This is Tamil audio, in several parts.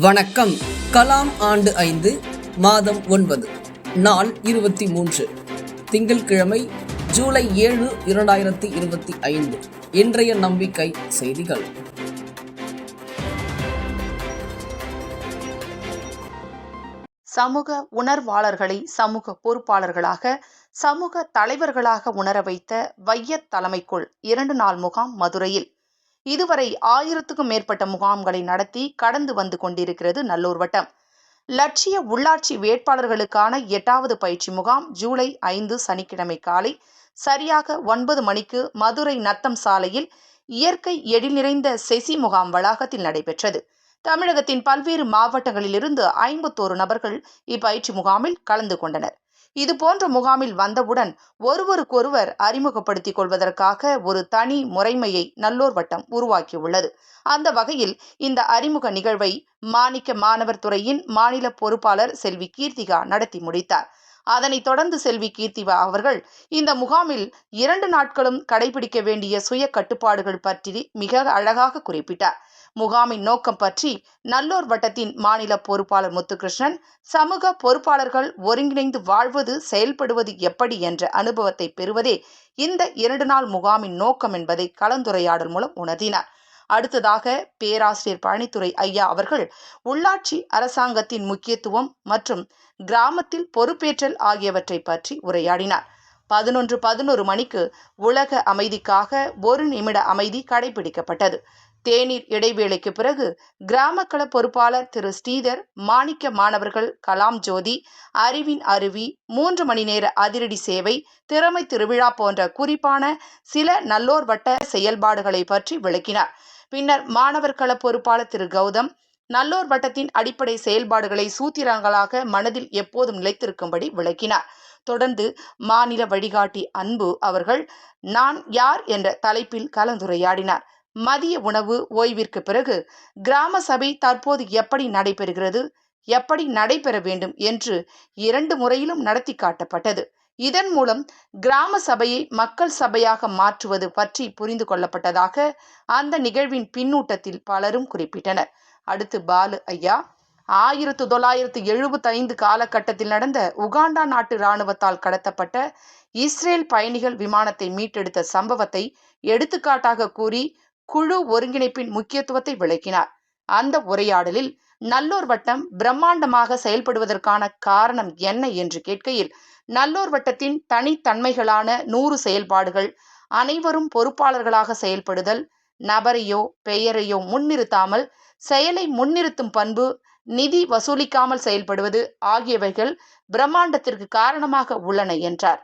வணக்கம். கலாம் ஆண்டு ஐந்து மாதம் ஒன்பது நாள் இருபத்தி மூன்று. திங்கட்கிழமை ஜூலை ஏழு இரண்டாயிரத்தி இருபத்தி ஐந்து. இன்றைய நம்பிக்கை செய்திகள். சமூக உணர்வாளர்களை சமூக பொறுப்பாளர்களாக சமூக தலைவர்களாக உணர வைத்த வையத் தலைமைக்குள் இரண்டு நாள் முகாம் மதுரையில். இதுவரை ஆயிரத்துக்கும் மேற்பட்ட முகாம்களை நடத்தி கடந்து வந்து கொண்டிருக்கிறது நல்லூர் வட்டம். லட்சிய உள்ளாட்சி வேட்பாளர்களுக்கான எட்டாவது பயிற்சி முகாம் ஜூலை ஐந்து சனிக்கிழமை காலை சரியாக ஒன்பது மணிக்கு மதுரை நத்தம் சாலையில் இயற்கை எழில் நிறைந்த செசி முகாம் வளாகத்தில் நடைபெற்றது. தமிழகத்தின் பல்வேறு மாவட்டங்களிலிருந்து ஐம்பத்தோரு நபர்கள் இப்பயிற்சி முகாமில் கலந்து கொண்டனர். இதுபோன்ற முகாமில் வந்தவுடன் ஒருவருக்கொருவர் அறிமுகப்படுத்திக் கொள்வதற்காக ஒரு தனி முறைமையை நல்லோர் வட்டம் உருவாக்கியுள்ளது. அந்த வகையில் இந்த அறிமுக நிகழ்வை மாணிக்க மாணவர் துறையின் மாநில பொறுப்பாளர் செல்வி கீர்த்திகா நடத்தி முடித்தார். அதனைத் தொடர்ந்து செல்வி கீர்த்திகா அவர்கள் இந்த முகாமில் இரண்டு நாட்களும் கடைபிடிக்க வேண்டிய சுய கட்டுப்பாடுகள் பற்றி மிக அழகாக குறிப்பிட்டார். முகாமின் நோக்கம் பற்றி நல்லூர் வட்டத்தின் மாநில பொறுப்பாளர் முத்துகிருஷ்ணன் சமூக பொறுப்பாளர்கள் ஒருங்கிணைந்து வாழ்வது செயல்படுவது எப்படி என்ற அனுபவத்தை பெறுவதே இந்த இரண்டு நாள் முகாமின் நோக்கம் என்பதை கலந்துரையாடல் மூலம் உணர்த்தினார். அடுத்ததாக பேராசிரியர் பழனித்துறை ஐயா அவர்கள் உள்ளாட்சி அரசாங்கத்தின் முக்கியத்துவம் மற்றும் கிராமத்தில் பொறுப்பேற்றல் ஆகியவற்றை பற்றி உரையாடினார். பதினொன்று பதினொரு மணிக்கு உலக அமைதிக்காக ஒரு நிமிட அமைதி கடைபிடிக்கப்பட்டது. தேநீர் இடைவேளைக்கு பிறகு கிராமக்கள பொறுப்பாளர் திரு ஸ்ரீதர் மாணிக்க மாணவர்கள் கலாம் ஜோதி அறிவின் அருவி மூன்று மணி நேர அதிரடி சேவை திறமை திருவிழா போன்ற குறிப்பான சில நல்லோர் வட்ட செயல்பாடுகளை பற்றி விளக்கினார். பின்னர் மாணவர் கள பொறுப்பாளர் திரு கௌதம் நல்லோர் வட்டத்தின் அடிப்படை செயல்பாடுகளை சூத்திரங்களாக மனதில் எப்போதும் நிலைத்திருக்கும்படி விளக்கினார். தொடர்ந்து மாநில வழிகாட்டி அன்பு அவர்கள் நான் யார்? என்ற தலைப்பில் கலந்துரையாடினார். மதிய உணவு ஓய்விற்கு பிறகு கிராம சபை தற்போது எப்படி நடைபெறுகிறது? எப்படி நடைபெற வேண்டும்? என்று இரண்டு முறையிலும் நடத்தி காட்டப்பட்டது. இதன் மூலம் கிராம சபையை மக்கள் சபையாக மாற்றுவது பற்றி புரிந்து கொள்ளப்பட்டதாக அந்த நிகழ்வின் பின்னூட்டத்தில் பலரும் குறிப்பிட்டனர். அடுத்து பாலு ஐயா. ஆயிரத்து தொள்ளாயிரத்து எழுபத்தி ஐந்து காலகட்டத்தில் நடந்த உகாண்டா நாட்டு இராணுவத்தால் கடத்தப்பட்ட இஸ்ரேல் பயணிகள் விமானத்தை மீட்டெடுத்த சம்பவத்தை எடுத்துக்காட்டாக கூறி குழு ஒருங்கிணைப்பின் முக்கியத்துவத்தை விளக்கினார். அந்த உரையாடலில் நல்லூர் வட்டம் பிரம்மாண்டமாக செயல்படுவதற்கான காரணம் என்ன என்று கேட்கையில் நல்லூர் வட்டத்தின் தனித்தன்மைகளான நூறு செயல்பாடுகள் அனைவரும் பொறுப்பாளர்களாக செயல்படுதல் நபரையோ பெயரையோ முன்னிறுத்தாமல் செயலை முன்னிறுத்தும் பண்பு நிதி வசூலிக்காமல் செயல்படுவது ஆகியவைகள் பிரம்மாண்டத்திற்கு காரணமாக உள்ளன என்றார்.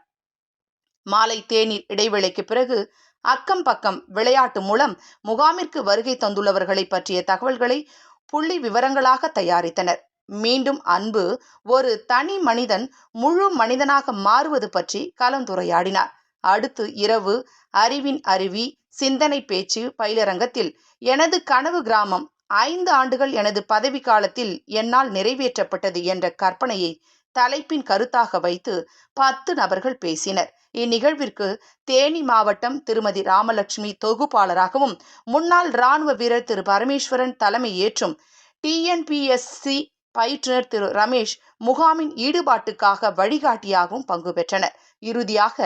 மாலை தேநீர் இடைவேளைக்கு பிறகு அக்கம் பக்கம் விளையாட்டு மூலம் முகாமிற்கு வருகை தந்துள்ளவர்களை பற்றிய தகவல்களை புள்ளி விவரங்களாக தயாரித்தனர். மீண்டும் அன்பு ஒரு தனி மனிதன் முழு மனிதனாக மாறுவது பற்றி கலந்துரையாடினார். அடுத்து இரவு அறிவின் அருவி சிந்தனை பேச்சு பயிலரங்கத்தில் எனது கனவு கிராமம் ஐந்து ஆண்டுகள் எனது பதவி காலத்தில் என்னால் நிறைவேற்றப்பட்டது என்ற கற்பனையை தலைப்பின் கருத்தாக வைத்து பத்து நபர்கள் பேசினர். இந்நிகழ்விற்கு தேனி மாவட்டம் திருமதி ராமலட்சுமி தொகுப்பாளராகவும் முன்னாள் இராணுவ வீரர் திரு பரமேஸ்வரன் தலைமை ஏற்றும் டிஎன்பிஎஸ்சி பயிற்றுனர் திரு ரமேஷ் முகாமின் ஈடுபாட்டுக்காக வழிகாட்டியாகவும் பங்கு பெற்றனர். இறுதியாக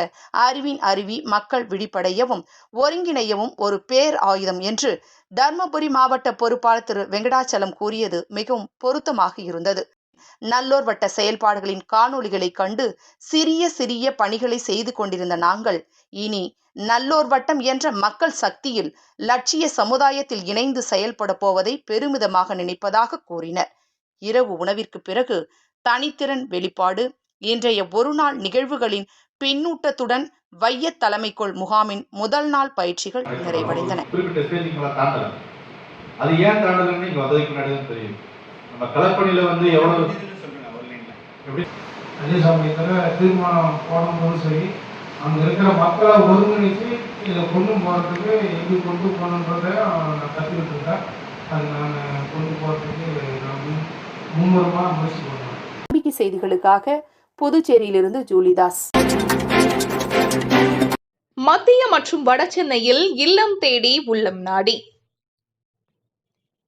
அறிவின் அருவி மக்கள் விழிப்படையவும் ஒருங்கிணையவும் ஒரு பேர் ஆயுதம் என்று தர்மபுரி மாவட்ட பொறுப்பாளர் திரு வெங்கடாச்சலம் கூறியது மிகவும் பொருத்தமாக இருந்தது. நல்லோர் வட்ட செயல்பாடுகளின் காணொளிகளை கண்டு சிறிய சிறிய பணிகளை செய்து கொண்டிருந்த நாங்கள் இனி நல்லோர் வட்டம் என்ற மக்கள் சக்தியில் லட்சிய சமுதாயத்தில் இணைந்து செயல்பட போவதை பெருமிதமாக நினைப்பதாக கூறினர். இரவு உணவிற்கு பிறகு தனித்திறன் வெளிப்பாடு இன்றைய ஒரு நாள் நிகழ்வுகளின் பின்னூட்டத்துடன் வைய தலைமைக்குள் முகாமின் முதல் நாள் பயிற்சிகள் நிறைவடைந்தன. அது ஏன் தாண்டலன்னு இங்கே வந்ததுக்கு முன்னாடி தான் தெரியும். நம்ம கலப்பணியில் வந்து எவ்வளோ அதே சமயத்தில் தீர்மானம் போடும்போதும் சரி அங்கே இருக்கிற மக்களை ஒருங்கிணைச்சு இதை கொண்டு போகிறதுக்கு எப்படி கொண்டு போகணுன்றதை நான் கற்றுக்கிட்டு இருக்கேன் அது நான் கொண்டு போகிறதுக்கு நான் மும்முரமாக முயற்சி நம்பிக்கை செய்திகளுக்காக புதுச்சேரியிலிருந்து ஜூலிதாஸ். மத்திய மற்றும் வடசென்னையில் இல்லம் தேடி உள்ளம் நாடி.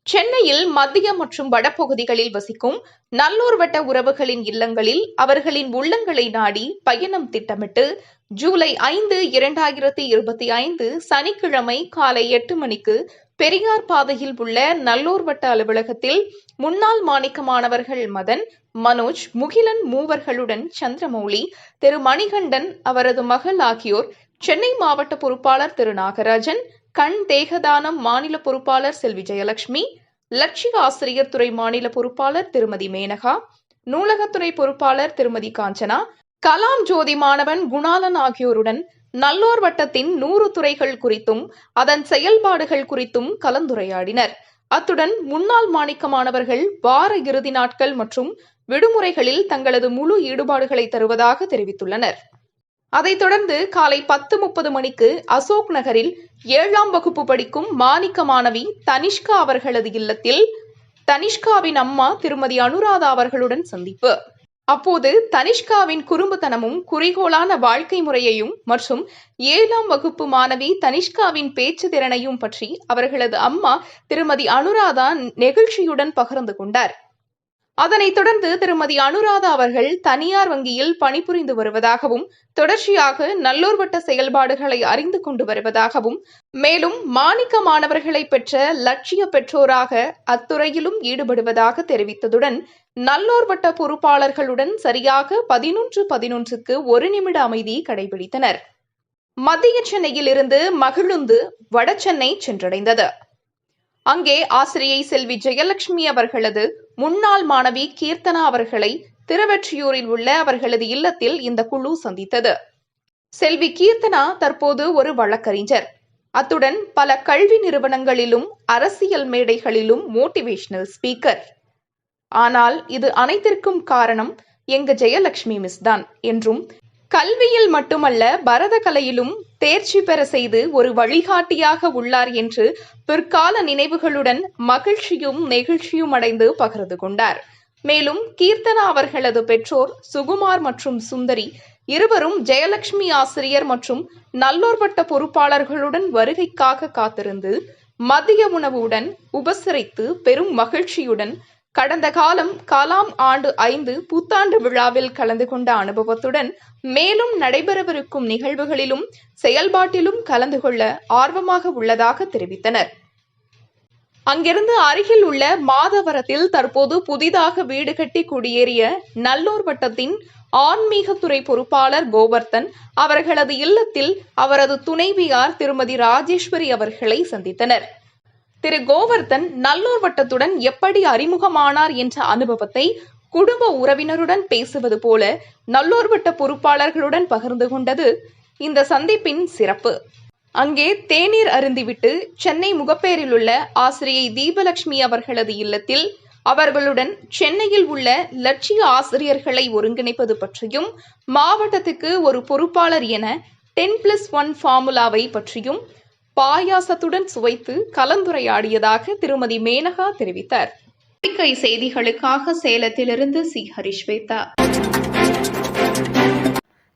சென்னையில் மத்திய மற்றும் வடபகுதிகளில் வசிக்கும் நல்லூர் வட்ட உறவுகளின் இல்லங்களில் அவர்களின் உள்ளங்களை நாடி பயணம் திட்டமிட்டு ஜூலை ஐந்து இரண்டாயிரத்தி இருபத்தி ஐந்து சனிக்கிழமை காலை எட்டு மணிக்கு பெரியார் பாதையில் உள்ள நல்லூர் வட்ட அலுவலகத்தில் முன்னாள் மாணிக்க மாணவர்கள் மதன் மனோஜ் முகிலன் மூவர்களுடன் சந்திரமௌலி திரு மணிகண்டன் அவரது மகள் ஆகியோர் சென்னை மாவட்ட பொறுப்பாளர் திரு நாகராஜன் கண் தேகதானம் மாநில பொறுப்பாளர் செல்வி ஜெயலட்சுமி லட்சிய ஆசிரியர் துறை மாநில பொறுப்பாளர் திருமதி மேனகா நூலகத்துறை பொறுப்பாளர் திருமதி காஞ்சனா கலாம் ஜோதி மாணவன் குணாலன் ஆகியோருடன் நல்லோர் வட்டத்தின் நூறு துறைகள் குறித்தும் அதன் செயல்பாடுகள் குறித்தும் கலந்துரையாடினர். அத்துடன் முன்னாள் மாணிக்க மாணவர்கள் வார இறுதி நாட்கள் மற்றும் விடுமுறைகளில் தங்களது முழு ஈடுபாடுகளை தருவதாக தெரிவித்துள்ளனர். அதைத் தொடர்ந்து காலை பத்து முப்பது மணிக்கு அசோக் நகரில் ஏழாம் வகுப்பு படிக்கும் மாணிக்க மாணவி தனிஷ்கா அவர்களது இல்லத்தில் தனிஷ்காவின் அம்மா திருமதி அனுராதா அவர்களுடன் சந்திப்பு. அப்போது தனிஷ்காவின் குறும்புத்தனமும் குறிகோளான வாழ்க்கை முறையையும் மற்றும் ஏழாம் வகுப்பு மாணவி தனிஷ்காவின் பேச்சு திறனையும் பற்றி அவர்களது அம்மா திருமதி அனுராதா நெகிழ்ச்சியுடன் பகிர்ந்து கொண்டார். அதனைத் தொடர்ந்து திருமதி அனுராதா அவர்கள் தனியார் வங்கியில் பணிபுரிந்து வருவதாகவும் தொடர்ச்சியாக நல்லூர் வட்ட செயல்பாடுகளை அறிந்து கொண்டு வருவதாகவும் மேலும் மாணிக்க மாணவர்களை பெற்ற லட்சிய பெற்றோராக அத்துறையிலும் ஈடுபடுவதாக தெரிவித்ததுடன் நல்லோர் வட்ட பொறுப்பாளர்களுடன் சரியாக பதினொன்று பதினொன்றுக்கு ஒரு நிமிட அமைதி கடைபிடித்தனர். மத்திய சென்னையில் இருந்து மகிழுந்து வடசென்னை சென்றடைந்தது. அங்கே ஆசிரியை செல்வி ஜெயலட்சுமி அவர்களது முன்னாள் மாணவி கீர்த்தனா அவர்களை திருவெற்றியூரில் உள்ள அவர்களது இல்லத்தில் இந்த குழு சந்தித்தது. செல்வி கீர்த்தனா தற்போது ஒரு வழக்கறிஞர். அத்துடன் பல கல்வி நிறுவனங்களிலும் அரசியல் மேடைகளிலும் மோட்டிவேஷனல் ஸ்பீக்கர் ஆனால் இது அனைத்திற்கும் காரணம் எங்க ஜெயலட்சுமி மிஸ் தான் என்றும் கல்வியில் மட்டுமல்ல பரத கலையிலும் தேர்ச்சி பெற செய்து ஒரு வழிகாட்டியாக உள்ளார் என்று பிற்கால நினைவுகளுடன் மகிழ்ச்சியும் நெகிழ்ச்சியும் அடைந்து பகிர்ந்து கொண்டார். மேலும் கீர்த்தனா அவர்களது பெற்றோர் சுகுமார் மற்றும் சுந்தரி இருவரும் ஜெயலட்சுமி ஆசிரியர் மற்றும் நல்லோர் வட்ட பொறுப்பாளர்களுடன் வருகைக்காக காத்திருந்து மதிய உணவுடன் உபசரித்து பெரும் மகிழ்ச்சியுடன் கடந்த காலம் கலாம் ஆண்டு ஐந்து புத்தாண்டு விழாவில் கலந்து கொண்ட அனுபவத்துடன் மேலும் நடைபெறவிருக்கும் நிகழ்வுகளிலும் செயல்பாட்டிலும் கலந்து கொள்ள ஆர்வமாக உள்ளதாக தெரிவித்தனர். அங்கிருந்து அருகில் உள்ள மாதவரத்தில் தற்போது புதிதாக வீடு கட்டி குடியேறிய நல்லூர் வட்டத்தின் ஆன்மீகத்துறை பொறுப்பாளர் கோவர்த்தன் அவர்களது இல்லத்தில் அவரது துணைவியார் திருமதி ராஜேஸ்வரி அவர்களை சந்தித்தனர். திரு கோவர்தன் நல்லூர் வட்டத்துடன் எப்படி அறிமுகமானார் என்ற அனுபவத்தை குடும்ப உறவினருடன் பேசுவது போல நல்லூர் வட்ட பொறுப்பாளர்களுடன் பகிர்ந்து கொண்டது இந்த சந்திப்பின் சிறப்பு. அங்கே தேநீர் அருந்திவிட்டு சென்னை முகப்பேரில் உள்ள ஆசிரியை தீபலட்சுமி அவர்களது இல்லத்தில் அவர்களுடன் சென்னையில் உள்ள லட்சிய ஆசிரியர்களை ஒருங்கிணைப்பது பற்றியும் மாவட்டத்துக்கு ஒரு பொறுப்பாளர் என டென் பிளஸ் ஒன் ஃபார்முலாவை பற்றியும் பாயாசத்துடன் சுவைத்து கலந்துரையாடியதாக திருமதி மேனகா தெரிவித்தார். பத்திரிகை செய்திகளுக்காக சேலத்திலிருந்து சி. ஹரிஸ்வேதா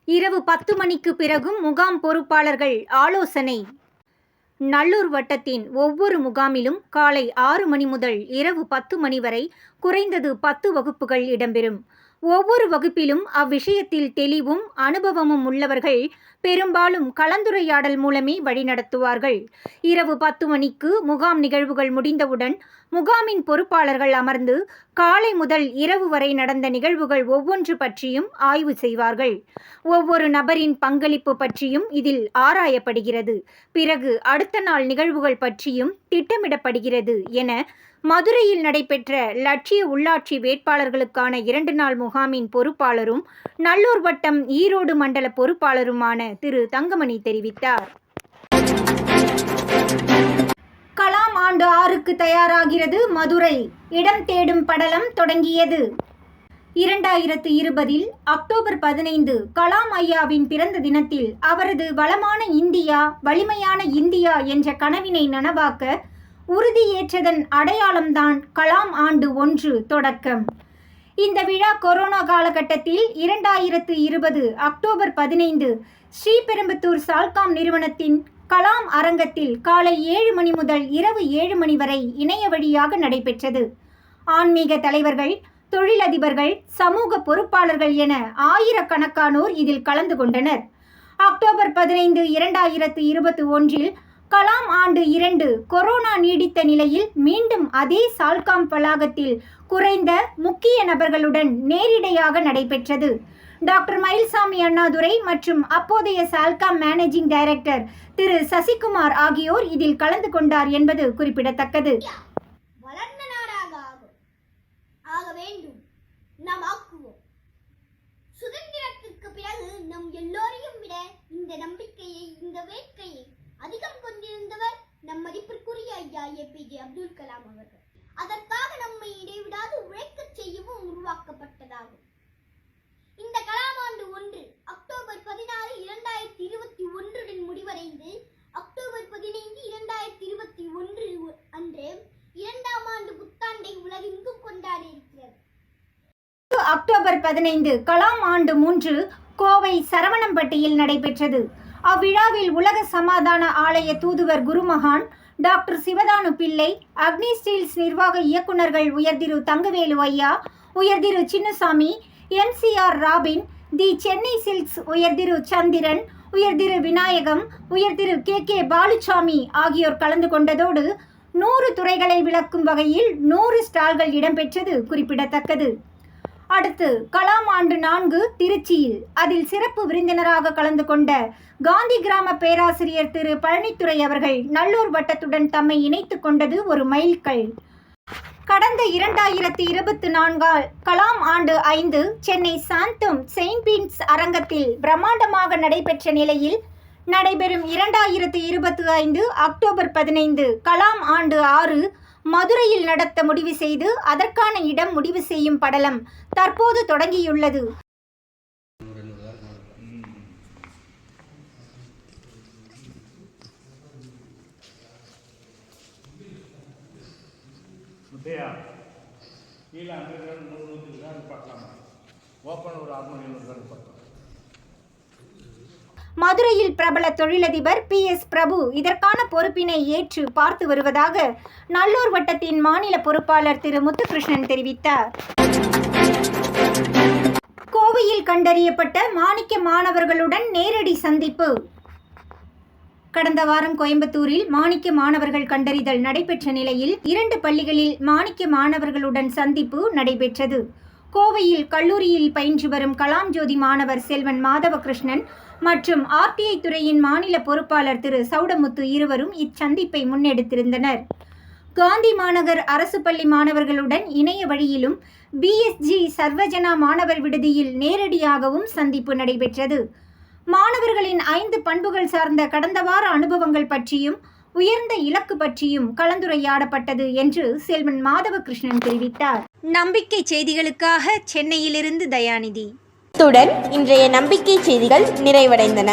இரவு பத்து மணிக்கு பிறகும் முகாம் பொறுப்பாளர்கள் ஆலோசனை. நல்லூர் வட்டத்தின் ஒவ்வொரு முகாமிலும் காலை ஆறு மணி முதல் இரவு பத்து மணி வரை குறைந்தது பத்து வகுப்புகள் இடம்பெறும். ஒவ்வொரு வகுப்பிலும் அவ்விஷயத்தில் தெளிவும் அனுபவமும் உள்ளவர்கள் பெரும்பாலும் கலந்துரையாடல் மூலமே வழிநடத்துவார்கள். இரவு பத்து மணிக்கு முகாம் நிகழ்வுகள் முடிந்தவுடன் முகாமின் பொறுப்பாளர்கள் அமர்ந்து காலை முதல் இரவு வரை நடந்த நிகழ்வுகள் ஒவ்வொன்று பற்றியும் ஆய்வு செய்வார்கள். ஒவ்வொரு நபரின் பங்களிப்பு பற்றியும் இதில் ஆராயப்படுகிறது. பிறகு அடுத்த நாள் நிகழ்வுகள் பற்றியும் திட்டமிடப்படுகிறது என மதுரையில் நடைபெற்ற லட்சிய உள்ளாட்சி வேட்பாளர்களுக்கான இரண்டு நாள் முகாமின் பொறுப்பாளரும் நல்லூர் வட்டம் ஈரோடு மண்டல பொறுப்பாளருமான திரு தங்கமணி தெரிவித்தார். ஆண்டு ஆறுக்கு தயாராகிறது மதுரை. இடம் தேடும் படலம் தொடங்கியது. இரண்டாயிரத்து இருபதில் அக்டோபர் பதினைந்து கலாம் ஐயாவின் பிறந்த தினத்தில் அவரது வளமான இந்தியா வலிமையான இந்தியா என்ற கனவினை நனவாக்க உறுதியேற்றதன் அடையாளம்தான் கலாம் ஆண்டு ஒன்று தொடக்கம். இந்த விழா கொரோனா காலகட்டத்தில் இரண்டாயிரத்து இருபது அக்டோபர் பதினைந்து ஸ்ரீபெரும்புத்தூர் சால்காம் நிறுவனத்தின் கலாம் அரங்கத்தில் காலை ஏழு மணி முதல் இரவு ஏழு மணி வரை இணைய வழியாக நடைபெற்றது. ஆன்மீக தலைவர்கள் தொழிலதிபர்கள் சமூக பொறுப்பாளர்கள் என ஆயிரக்கணக்கானோர் இதில் கலந்து கொண்டனர். அக்டோபர் பதினைந்து இரண்டாயிரத்து இருபத்தி ஒன்றில் கலாம் ஆண்டு இரண்டு கொரோனா நீடித்த நிலையில் மீண்டும் அதே சால்காம் வளாகத்தில் குறைந்த முக்கிய நபர்களுடன் நேரிடையாக நடைபெற்றது. டாக்டர் மயில்சாமி அண்ணாதுரை மற்றும் அப்போதைய Salcomp managing director Thiru Sasikumar ஆகியோர் இதில் கலந்து கொண்டார் என்பது குறிப்பிடத்தக்கது. வளர்ந்த நாடாக ஆகும். ஆக வேண்டும். நாம் ஆக்குவோம். சுதந்திரத்திற்கு பிறகு நம் எல்லோரையும் விட இந்த நம்பிக்கையை இந்த வேட்கையை அதிகம் கொண்டிருந்தவர் நம் மதிப்பிற்குரிய ஐயா ஏபிஜே அப்துல் கலாம் அவர்கள். அதற்காக நம்மை இடைவிடாது உழைக்கச் செய்யவும் உருவாக்கப்பட்டதாகும். இந்த கலாமாண்டு ஒன்று அக்டோபர் பதினாறு இரண்டாயிரத்தி இருபத்தி ஒன்றுடன் முடிவடைந்து அக்டோபர் பதினைந்து இரண்டாயிரத்தி இருபத்தி ஒன்று அன்று இரண்டாம் ஆண்டு புத்தாண்டை உலகெங்கும் கொண்டாட இருக்கிறது. அக்டோபர் பதினைந்து கலாம் ஆண்டு மூன்று கோவை சரவணம்பட்டியில் நடைபெற்றது. அவ்விழாவில் உலக சமாதான ஆலய தூதுவர் குருமகான் டாக்டர் சிவதானு பிள்ளை அக்னி ஸ்டீல்ஸ் நிர்வாக இயக்குநர்கள் உயர்திரு தங்கவேலு ஐயா உயர்திரு Chinnasamy MCR Robin the Chennai Silks உயர்திரு சந்திரன் உயர்திரு விநாயகம் உயர்திரு கே கே பாலுசாமி ஆகியோர் கலந்து கொண்டதோடு நூறு துறைகளை விளக்கும் வகையில் நூறு ஸ்டால்கள் இடம்பெற்றது குறிப்பிடத்தக்கது. அடுத்து கலாம் ஆண்டு நான்கு திருச்சியில் அதில் சிறப்பு விருந்தினராக கலந்து கொண்ட காந்தி கிராம பேராசிரியர் திரு பழனித்துறை அவர்கள் நல்லூர் வட்டத்துடன் தம்மை இணைத்து கொண்டது ஒரு மைல்கல். கடந்த இரண்டாயிரத்தி இருபத்தி நான்கால் கலாம் ஆண்டு ஐந்து சென்னை சாந்தோம் செயின்ட் பீன்ஸ் அரங்கத்தில் பிரம்மாண்டமாக நடைபெற்ற நிலையில் நடைபெறும் இரண்டாயிரத்தி இருபத்தி ஐந்து அக்டோபர் பதினைந்து கலாம் ஆண்டு ஆறு மதுரையில் நடத்த முடிவு செய்து அதற்கான இடம் முடிவு செய்யும் படலம் தற்போது தொடங்கியுள்ளது. இல்லையா கீழே அண்டர் நூறு நூற்றி தான் பார்க்கலாமா? ஓப்பன் ஒரு அறுநூறு எழுநூறு தான் பார்க்கலாம். மதுரையில் பிரபல தொழிலதிபர் பி. எஸ். பிரபு இதற்கான பொறுப்பினை ஏற்று பார்த்து வருவதாக நல்லூர் வட்டத்தின் மாநில பொறுப்பாளர் திரு. முத்துகிருஷ்ணன் தெரிவித்தார். கோவையில் கண்டறியப்பட்ட மாணிக்க மாணவர்களுடன் நேரடி சந்திப்பு. கடந்த வாரம் கோயம்புத்தூரில் மாணிக்க மாணவர்கள் கண்டறிதல் நடைபெற்ற நிலையில் இரண்டு பள்ளிகளில் மாணிக்க மாணவர்களுடன் சந்திப்பு நடைபெற்றது. கோவையில் கல்லூரியில் பயின்று வரும் கலாம் ஜோதி மாணவர் செல்வன் மாதவகிருஷ்ணன் மற்றும் ஆர்டிஐ துறையின் மாநில பொறுப்பாளர் திரு சௌடமுத்து இருவரும் இச்சந்திப்பை முன்னெடுத்திருந்தனர். காந்தி மாநகர் அரசு பள்ளி மாணவர்களுடன் இணைய வழியிலும் பிஎஸ்ஜி சர்வஜனா மாணவர் விடுதியில் நேரடியாகவும் சந்திப்பு நடைபெற்றது. மாணவர்களின் ஐந்து பண்புகள் சார்ந்த கடந்த வார அனுபவங்கள் பற்றியும் உயர்ந்த இலக்கு பற்றியும் கலந்துரையாடப்பட்டது என்று செல்வன் மாதவகிருஷ்ணன் தெரிவித்தார். நம்பிக்கை செய்திகளுக்காக சென்னையிலிருந்து தயாநிதி. இத்துடன் இன்றைய நம்பிக்கை செய்திகள் நிறைவடைந்தன.